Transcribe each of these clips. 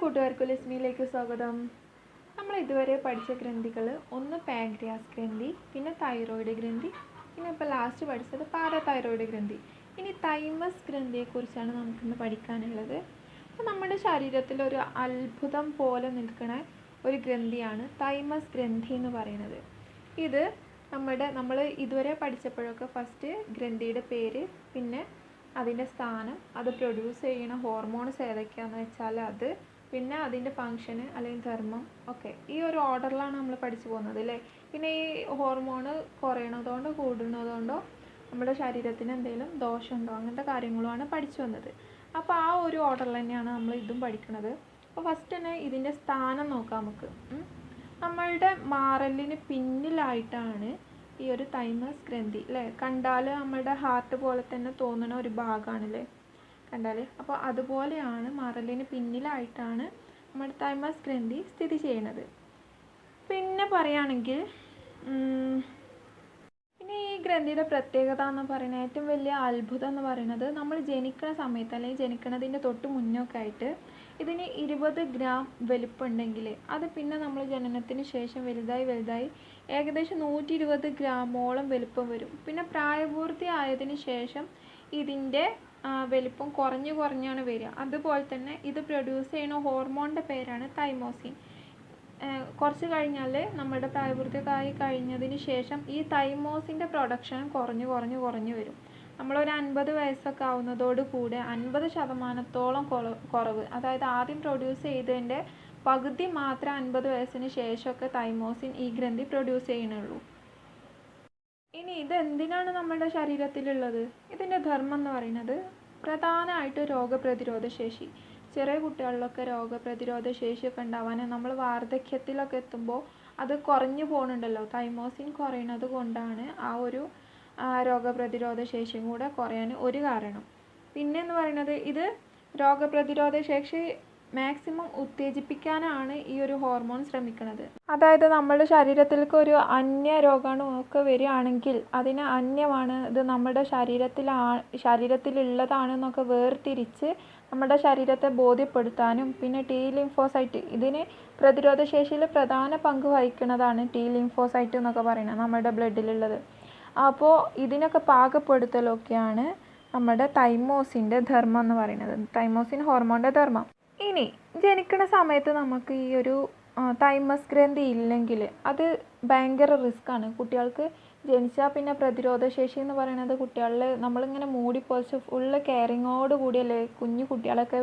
കൂട്ടുകാർക്കും ലക്ഷ്മിയിലേക്ക് സ്വാഗതം. നമ്മൾ ഇതുവരെ പഠിച്ച ഗ്രന്ഥികൾ ഒന്ന് പാൻക്രിയാസ് ഗ്രന്ഥി പിന്നെ തൈറോയിഡ് ഗ്രന്ഥി പിന്നെ ഇപ്പോൾ ലാസ്റ്റ് പഠിച്ചത് പാരതൈറോയിഡ് ഗ്രന്ഥി. ഇനി തൈമസ് ഗ്രന്ഥിയെക്കുറിച്ചാണ് നമുക്കിന്ന് പഠിക്കാനുള്ളത്. അപ്പോൾ നമ്മുടെ ശരീരത്തിൽ ഒരു അത്ഭുതം പോലെ നിൽക്കുന്ന ഒരു ഗ്രന്ഥിയാണ് തൈമസ് ഗ്രന്ഥി എന്ന് പറയുന്നത്. ഇത് നമ്മുടെ നമ്മൾ ഇതുവരെ പഠിച്ചപ്പോഴൊക്കെ ഫസ്റ്റ് ഗ്രന്ഥിയുടെ പേര് പിന്നെ അതിന്റെ സ്ഥാനം അത് പ്രൊഡ്യൂസ് ചെയ്യുന്ന ഹോർമോൺസ് ഏതൊക്കെയാണെന്ന് വെച്ചാൽ അത് പിന്നെ അതിന്റെ ഫങ്ഷന് അല്ലെങ്കിൽ ധർമ്മം ഒക്കെ. ഈ ഒരു ഓർഡറിലാണ് നമ്മൾ പഠിച്ചു പോകുന്നത് അല്ലേ? പിന്നെ ഈ ഹോർമോണ് കുറയണതുകൊണ്ടോ കൂടുന്നതുകൊണ്ടോ നമ്മുടെ ശരീരത്തിന് എന്തെങ്കിലും ദോഷമുണ്ടോ? അങ്ങനത്തെ കാര്യങ്ങളുമാണ് പഠിച്ചു വന്നത്. അപ്പോൾ ആ ഒരു ഓർഡറിൽ തന്നെയാണ് നമ്മൾ ഇതും പഠിക്കുന്നത് അപ്പോൾ ഫസ്റ്റ് തന്നെ ഇതിന്റെ സ്ഥാനം നോക്കാം നമുക്ക്. നമ്മളുടെ മാറലിന് പിന്നിലായിട്ടാണ് ഈ ഒരു തൈമസ് ഗ്രന്ഥി അല്ലേ? കണ്ടാൽ നമ്മളുടെ ഹാർട്ട് പോലെ തന്നെ തോന്നുന്ന ഒരു ഭാഗമാണല്ലേ കണ്ടാൽ അപ്പോൾ അതുപോലെയാണ് മറലിന് പിന്നിലായിട്ടാണ് നമ്മുടെ തൈമസ് ഗ്രന്ഥി സ്ഥിതി ചെയ്യുന്നത്. പിന്നെ പറയുകയാണെങ്കിൽ പിന്നെ ഈ ഗ്രന്ഥിയുടെ പ്രത്യേകത എന്ന് പറയുന്നത് ഏറ്റവും വലിയ അത്ഭുതം എന്ന് പറയുന്നത് നമ്മൾ ജനിക്കുന്ന സമയത്ത് അല്ലെങ്കിൽ ജനിക്കുന്നതിന്റെ തൊട്ട് മുന്നൊക്കെ ആയിട്ട് ഇതിന് ഇരുപത് ഗ്രാം വലുപ്പുണ്ടെങ്കിൽ അത് പിന്നെ നമ്മൾ ജനനത്തിന് ശേഷം വലുതായി വലുതായി ഏകദേശം നൂറ്റി ഇരുപത് ഗ്രാമോളം വലുപ്പം വരും. പിന്നെ പ്രായപൂർത്തി ആയതിനു ശേഷം ഇതിന്റെ വലിപ്പം കുറഞ്ഞു കുറഞ്ഞാണ് വരിക. അതുപോലെ തന്നെ ഇത് പ്രൊഡ്യൂസ് ചെയ്യുന്ന ഹോർമോണിന്റെ പേരാണ് തൈമോസിൻ കുറച്ച് കഴിഞ്ഞാൽ നമ്മുടെ പ്രായപൂർത്തിയായി കഴിഞ്ഞതിന് ശേഷം ഈ തൈമോസിന്റെ പ്രൊഡക്ഷൻ കുറഞ്ഞു കുറഞ്ഞു കുറഞ്ഞു വരും. നമ്മളൊരു അൻപത് വയസ്സൊക്കെ ആവുന്നതോട് കൂടെ അൻപത് ശതമാനത്തോളം കുറവ് അതായത് ആദ്യം പ്രൊഡ്യൂസ് ചെയ്തതിന്റെ പകുതി മാത്രം അൻപത് വയസ്സിന് ശേഷമൊക്കെ തൈമോസിൻ ഈ ഗ്രന്ഥി പ്രൊഡ്യൂസ് ചെയ്യുന്നുള്ളൂ. ഇനി ഇത് എന്തിനാണ് നമ്മുടെ ശരീരത്തിലുള്ളത്? ഇതിന്റെ ധർമ്മം എന്ന് പറയുന്നത് പ്രധാനമായിട്ട് രോഗപ്രതിരോധ ശേഷി. ചെറിയ കുട്ടികളിലൊക്കെ രോഗപ്രതിരോധ ശേഷിയൊക്കെ ഉണ്ടാവാൻ നമ്മൾ വാർദ്ധക്യത്തിലൊക്കെ എത്തുമ്പോൾ അത് കുറഞ്ഞു പോകുന്നുണ്ടല്ലോ തൈമോസിൻ കുറയുന്നത് കൊണ്ടാണ് ആ ഒരു രോഗപ്രതിരോധ ശേഷിയും കൂടെ കുറയാൻ ഒരു കാരണം. പിന്നെ എന്ന് പറയുന്നത് ഇത് രോഗപ്രതിരോധ ശേഷി മാക്സിമം ഉത്തേജിപ്പിക്കാനാണ് ഈ ഒരു ഹോർമോൺ ശ്രമിക്കുന്നത്. അതായത് നമ്മുടെ ശരീരത്തിലേക്ക് ഒരു അന്യ രോഗാണുവൊക്കെ വരികയാണെങ്കിൽ അതിന് അന്യമാണ് ഇത് നമ്മുടെ ശരീരത്തിലാ ശരീരത്തിലുള്ളതാണെന്നൊക്കെ വേർതിരിച്ച് നമ്മുടെ ശരീരത്തെ ബോധ്യപ്പെടുത്താനും പിന്നെ ടി ലിംഫോസൈറ്റ് ഇതിന് പ്രതിരോധശേഷിയിൽ പ്രധാന പങ്ക് വഹിക്കുന്നതാണ് ടി ലിംഫോസൈറ്റ് എന്നൊക്കെ പറയുന്നത് നമ്മുടെ ബ്ലഡിലുള്ളത് അപ്പോൾ ഇതിനൊക്കെ പാകപ്പെടുത്തലൊക്കെയാണ് നമ്മുടെ തൈമോസിന്റെ ധർമ്മം എന്ന് പറയുന്നത്. തൈമോസിൻ ഹോർമോണിന്റെ ധർമ്മം. ഇനി ജനിക്കുന്ന സമയത്ത് നമുക്ക് ഈ ഒരു തൈമസ് ഗ്രന്ഥി ഇല്ലെങ്കിൽ അത് ഭയങ്കര റിസ്ക്കാണ് കുട്ടികൾക്ക് ജനിച്ചാൽ പിന്നെ പ്രതിരോധ ശേഷി എന്ന് പറയുന്നത് കുട്ടികളിൽ നമ്മളിങ്ങനെ മൂടി പൊതിച്ച് ഫുള്ള് കെയറിങ്ങോട് കൂടിയല്ലേ കുഞ്ഞു കുട്ടികളൊക്കെ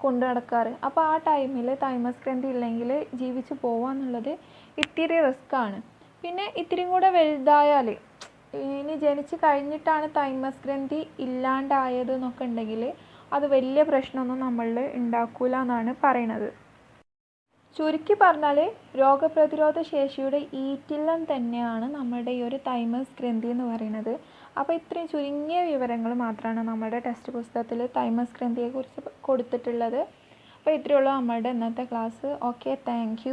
കൊണ്ടു നടക്കാറ്. അപ്പോൾ ആ ടൈമിൽ തൈമസ് ഗ്രന്ഥി ഇല്ലെങ്കിൽ ജീവിച്ച് പോവുക എന്നുള്ളത് ഇത്തിരി റിസ്ക്കാണ് പിന്നെ ഇത്തിരിയും കൂടെ വലുതായാൽ ഇനി ജനിച്ച് കഴിഞ്ഞിട്ടാണ് തൈമസ് ഗ്രന്ഥി ഇല്ലാണ്ടായത് എന്നൊക്കെ ഉണ്ടെങ്കിൽ അത് വലിയ പ്രശ്നമൊന്നും നമ്മളിൽ ഉണ്ടാക്കൂല എന്നാണ് പറയണത്. ചുരുക്കി പറഞ്ഞാൽ രോഗപ്രതിരോധ ശേഷിയുടെ ഈറ്റില്ലം തന്നെയാണ് നമ്മുടെ ഈ ഒരു തൈമസ് ഗ്രന്ഥി എന്ന് പറയുന്നത്. അപ്പോൾ ഇത്രയും ചുരുങ്ങിയ വിവരങ്ങൾ മാത്രമാണ് നമ്മുടെ ടെക്സ്റ്റ് പുസ്തകത്തിൽ തൈമസ് ഗ്രന്ഥിയെക്കുറിച്ച് കൊടുത്തിട്ടുള്ളത്. അപ്പോൾ ഇത്രയേ ഉള്ളൂ നമ്മളുടെ ഇന്നത്തെ ക്ലാസ്. Okay thank